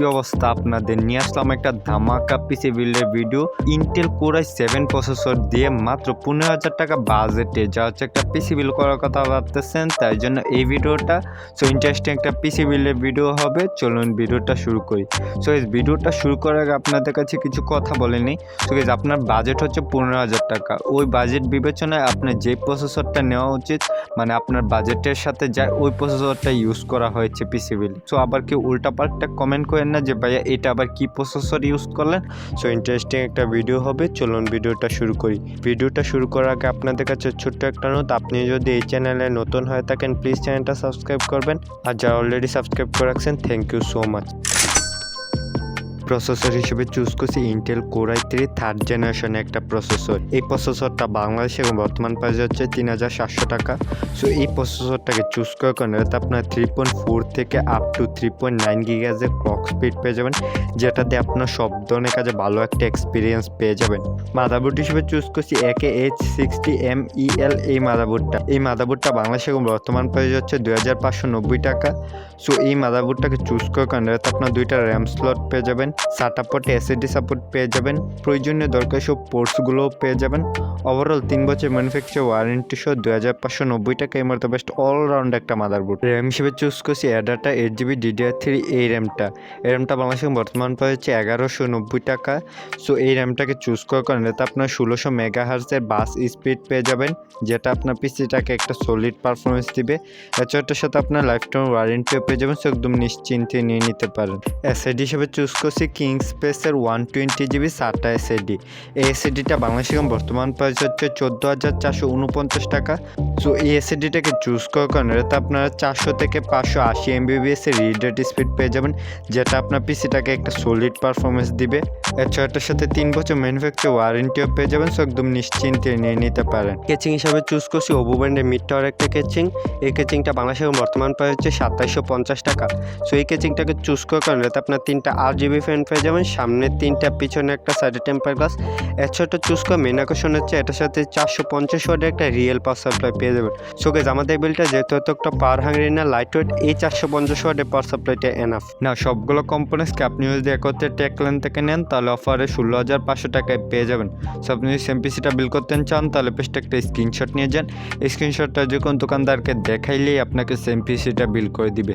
কি অবস্থা আপনাদের? নিয়ে আসলাম একটা ধামাকা PC বিল্ডের video Intel Core i seven processor দিয়ে মাত্র পনেরো হাজার টাকা বাজেটে যা হচ্ছে একটা পিসি বিল করার কথা ভাবতেছেন, তাই জন্য এই ভিডিওটা সো ইন্টারেস্টিং একটা পিসি বিল্ডের ভিডিও হবে। চলুন ভিডিওটা শুরু করি। সো এই ভিডিওটা শুরু করার আগে আপনাদের কাছে কিছু কথা বলেনি সো আপনার বাজেট হচ্ছে পনেরো হাজার টাকা। ওই বাজেট বিবেচনায় আপনার যে প্রসেসরটা নেওয়া উচিত মানে আপনার বাজেটের সাথে যায়, ওই প্রসেসরটা ইউজ করা হয়েছে পিসি বিল সো আবার কেউ উল্টা পাল্টা কমেন্ট করেন না যে ভাইয়া এটা আবার কি প্রসেসর ইউজ করলেন? সো ইন্টারেস্টিং একটা ভিডিও হবে। চলুন ভিডিওটা শুরু করি। ভিডিওটা শুরু করার আগে আপনাদের কাছে ছোট্ট একটা নোট আপনি যদি এই চ্যানেলে নতুন হয়ে থাকেন প্লিজ চ্যানেলটা সাবস্ক্রাইব করবেন। আর যারা অলরেডি সাবস্ক্রাইব করে রাখছেন thank you so much processor হিসেবে চুজ করছি Intel Core i three third জেনারেশনে একটা প্রসেসর এই প্রসেসরটা বাংলাদেশে বর্তমান প্রাইস হচ্ছে তিন হাজার সাতশো টাকা। সো এই প্রসেসরটাকে চুজ করার কারণে আপনার থ্রি পয়েন্ট ফোর থেকে up to three point nine গিগাজের clock speed পেয়ে যাবেন, যেটাতে আপনার সব ধরনের কাজে ভালো একটা এক্সপিরিয়েন্স পেয়ে যাবেন। মাদারবোর্ড হিসেবে চুজ করছি একে এইচ সিক্সটি এম ইএল এই মাদারবোর্ডটা এই মাদারবোর্ডটা বাংলাদেশে বর্তমান প্রাইস হচ্ছে দুই হাজার পাঁচশো নব্বই টাকা। সো এই মাদারবোর্ডটাকে চুজ করার কারণে আপনার দুইটা র্যাম স্লট পেয়ে যাবেন। সাটা পোর্টে এসএডি সাপোর্ট পেয়ে যাবেন। প্রয়োজনীয় দরকার সব পোর্টসগুলোও পেয়ে যাবেন। ওভারঅল তিন বছর ম্যানুফ্যাকচার ওয়ারেন্টি সহ দুই হাজার পাঁচশো নব্বই টাকা মতো বেস্ট অলরাউন্ড একটা মাদারবোর্ড র্যাম হিসেবে চুজ করছি ADATA eight GB DDR three এই র্যামটা এই র্যামটা বাংলাদেশে বর্তমান প্রাইস হচ্ছে এগারোশো নব্বই টাকা। সো এই র্যামটাকে চুজ করার কারণে এতে আপনার ষোলোশো মেগা হার্সের বাস স্পিড পেয়ে যাবেন, যেটা আপনার পিসিটাকে একটা সলিড পারফরমেন্স দিবে। এছাড়াটার সাথে আপনার লাইফ টাইম ওয়ারেন্টিও পেয়ে যাবেন সো একদম নিশ্চিন্তে নিয়ে নিতে পারেন। এসএডি হিসেবে চুজ করছি কিং স্পেসের ওয়ান টোয়েন্টি জিবি সাতটা এসএডি এই এসএডিটা বাংলাদেশে এখন বর্তমান প্রাইস হচ্ছে চোদ্দ হাজার চারশো উনপঞ্চাশ টাকা। সো এই এসএডিটাকে চুজ করার কারণে আপনারা চারশো থেকে পাঁচশো আশি এমবিবিএস এর রিড রেট স্পিড পেয়ে যাবেন, যেটা আপনার পিসিটাকে একটা সলিড পারফরমেন্স দিবে। এছাড়া এটার সাথে তিন বছর ম্যানুফ্যাকচার ওয়ারেন্টিও পেয়ে যাবেন সো একদম নিশ্চিন্তে নিয়ে নিতে পারেন। কেচিং হিসাবে চুজ করছি ওবু ব্র্যান্ডের মিড টাওয়ার একটা কেচিং এই কেচিংটা বাংলাদেশে এখন বর্তমান প্রাইস হচ্ছে সাতাইশশো পঞ্চাশ টাকা। সো এই কেচিংটাকে চুজ করার কারণে আপনার তিনটা আট জিবি ফ্যান পেয়ে যাবেন সামনে তিনটা, পিছনে একটা সাইডে টেম্পার গ্লাস এছাড়া চুজ করা মেন আকর্ষণ হচ্ছে, এটার সাথে চারশো পঞ্চাশ ওয়াটের একটা রিয়েল পাওয়ার সাপ্লাই পেয়ে যাবেন। সো গেজ আমাদের বিলটা যেহেতু এত একটা পাওয়ার হাঙ্গরি না লাইট ওয়েট এই চারশো পঞ্চাশ ওয়াটের পাওয়ার সাপ্লাইটা এনাফ না, সবগুলো কম্পোনেন্টসকে আপনি যদি একত্রে টেকলেন থেকে নেন, তাহলে অফারে ষোলো হাজার পাঁচশো টাকায় পেয়ে যাবেন। সো আপনি যদি সেমপিসিটা বিল করতে চান, তাহলে পেস্টে একটা স্ক্রিনশট নিয়ে যান। স্ক্রিনশটটা যে কোনো দোকানদারকে দেখাইলেই আপনাকে সেমপিসিটা বিল করে দিবে।